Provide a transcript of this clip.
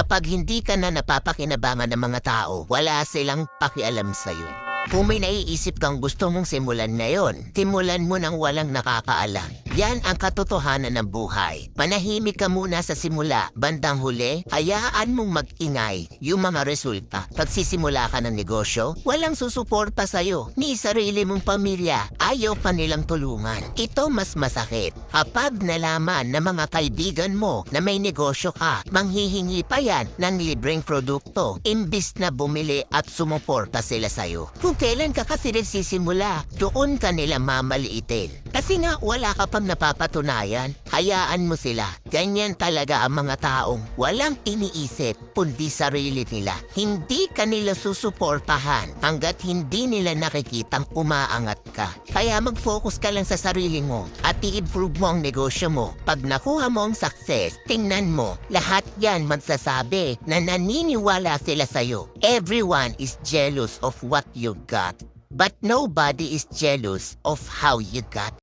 Kapag hindi ka na napapakinabangan ng mga tao, wala silang pakialam sa'yo. Kung may naiisip kang gusto mong simulan ngayon, simulan mo nang walang nakakaalam. Yan ang katotohanan ng buhay. Manahimik ka muna sa simula, bandang huli, hayaan mong mag-ingay yung mga resulta. Pagsisimula ka ng negosyo, walang susuporta sa'yo, ni sarili mong pamilya, ayaw pa nilang tulungan. Ito mas masakit. Kapag nalaman ng mga kaibigan mo na may negosyo ka, manghihingi pa yan ng libreng produkto, imbis na bumili at sumuporta sila sa'yo. Kung kailan ka kasi nagsisimula, doon ka nila mamaliitin. Kasi nga wala ka pang napapatunayan, hayaan mo sila. Ganyan talaga ang mga taong walang iniisip kundi sarili nila. Hindi ka nila susuportahan hanggat hindi nila nakikitang umaangat ka. Kaya mag-focus ka lang sa sarili mo at i-improve mo ang negosyo mo. Pag nakuha mo ang success, tingnan mo, lahat yan magsasabi na naniniwala sila sa'yo. Everyone is jealous of what you got. But nobody is jealous of how you got